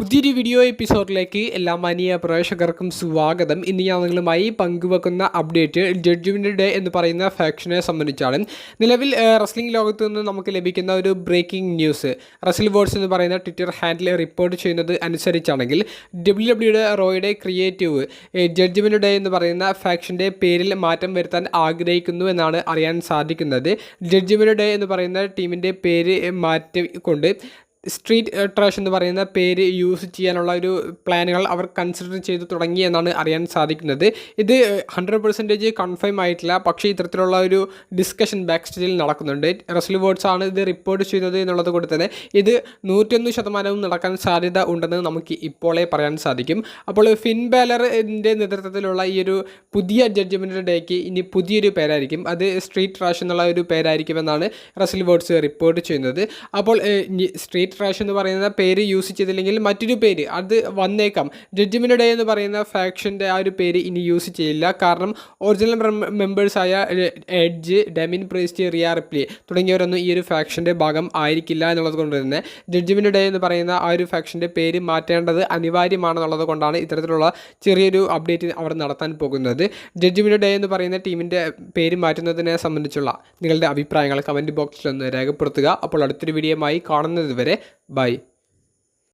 പുതിയൊരു വീഡിയോ എപ്പിസോഡിലേക്ക് എല്ലാ മാനിയ പ്രേക്ഷകർക്കും സ്വാഗതം. ഇന്ന് ഞാൻ നിങ്ങളുമായി പങ്കുവെക്കുന്ന അപ്ഡേറ്റ് ജഡ്ജ്മെന്റ് ഡേ എന്ന് പറയുന്ന ഫാക്ഷനെ സംബന്ധിച്ചാണ്. നിലവിൽ റസ്ലിംഗ് ലോകത്ത് നിന്ന് നമുക്ക് ലഭിക്കുന്ന ഒരു ബ്രേക്കിംഗ് ന്യൂസ് റസിൽ വേർഡ്സ് എന്ന് പറയുന്ന ട്വിറ്റർ ഹാൻഡിൽ റിപ്പോർട്ട് ചെയ്യുന്നത് അനുസരിച്ചാണെങ്കിൽ ഡബ്ല്യു ഡബ്ല്യുടെ റോയുടെ ക്രിയേറ്റീവ് ജഡ്ജ്മെന്റ് ഡേ എന്ന് പറയുന്ന ഫാക്ഷന്റെ പേരിൽ മാറ്റം വരുത്താൻ ആഗ്രഹിക്കുന്നു എന്നാണ് അറിയാൻ സാധിക്കുന്നത്. ജഡ്ജ്മെന്റ് ഡേ എന്ന് പറയുന്ന ടീമിന്റെ പേര് മാറ്റിക്കൊണ്ട് സ്ട്രീറ്റ് ട്രാഷ് എന്ന് പറയുന്ന പേര് യൂസ് ചെയ്യാനുള്ള ഒരു പ്ലാനുകൾ അവർ കൺസിഡർ ചെയ്തു തുടങ്ങി എന്നാണ് അറിയാൻ സാധിക്കുന്നത്. ഇത് ഹൺഡ്രഡ് പെർസെന്റേജ് കൺഫേം ആയിട്ടില്ല. പക്ഷേ ഇത്തരത്തിലുള്ള ഒരു ഡിസ്കഷൻ ബാക്ക് സ്റ്റേജിൽ നടക്കുന്നുണ്ട്. റസ്ലി വേർഡ്സ് ആണ് ഇത് റിപ്പോർട്ട് ചെയ്യുന്നത് എന്നുള്ളത് കൊണ്ട് തന്നെ ഇത് നൂറ്റൊന്ന് ശതമാനവും നടക്കാൻ സാധ്യത ഉണ്ടെന്ന് നമുക്ക് ഇപ്പോളേ പറയാൻ സാധിക്കും. അപ്പോൾ ഫിൻ ബാലറിന്റെ നേതൃത്വത്തിലുള്ള ഈ ഒരു പുതിയ ജഡ്ജ്മെന്റ് ഡേക്ക് ഇനി പുതിയൊരു പേരായിരിക്കും. അത് സ്ട്രീറ്റ് ട്രാഷ് എന്നുള്ള ഒരു പേരായിരിക്കുമെന്നാണ് റസ്ലി വേർഡ്സ് റിപ്പോർട്ട് ചെയ്യുന്നത്. അപ്പോൾ സ്ട്രീറ്റ് ട്രാഷ് എന്ന് പറയുന്ന പേര് യൂസ് ചെയ്തില്ലെങ്കിൽ മറ്റൊരു പേര് അത് വന്നേക്കാം. ജഡ്ജ്മെന്റ് ഡേ എന്ന് പറയുന്ന ഫാക്ഷന്റെ ആ ഒരു പേര് ഇനി യൂസ് ചെയ്യില്ല. കാരണം original മെമ്പേഴ്സായ Edge Damian Priest Rhea Ripley തുടങ്ങിയവരൊന്നും ഈ ഒരു ഫാക്ഷന്റെ ഭാഗം ആയിരിക്കില്ല എന്നുള്ളത് കൊണ്ട് തന്നെ ജഡ്ജ്മെന്റ് ഡേ എന്ന് പറയുന്ന ആ ഒരു ഫാക്ഷന്റെ പേര് മാറ്റേണ്ടത് അനിവാര്യമാണെന്നുള്ളത് കൊണ്ടാണ് ഇത്തരത്തിലുള്ള ചെറിയൊരു അപ്ഡേറ്റ് അവർ നടത്താൻ പോകുന്നത്. ജഡ്ജ്മെന്റ് ഡേ എന്ന് പറയുന്ന ടീമിന്റെ പേര് മാറ്റുന്നതിനെ സംബന്ധിച്ചുള്ള നിങ്ങളുടെ അഭിപ്രായങ്ങൾ കമന്റ് ബോക്സിൽ ഒന്ന് രേഖപ്പെടുത്തുക. അപ്പോൾ അടുത്തൊരു വീഡിയോയുമായി കാണുന്നത് വരെ by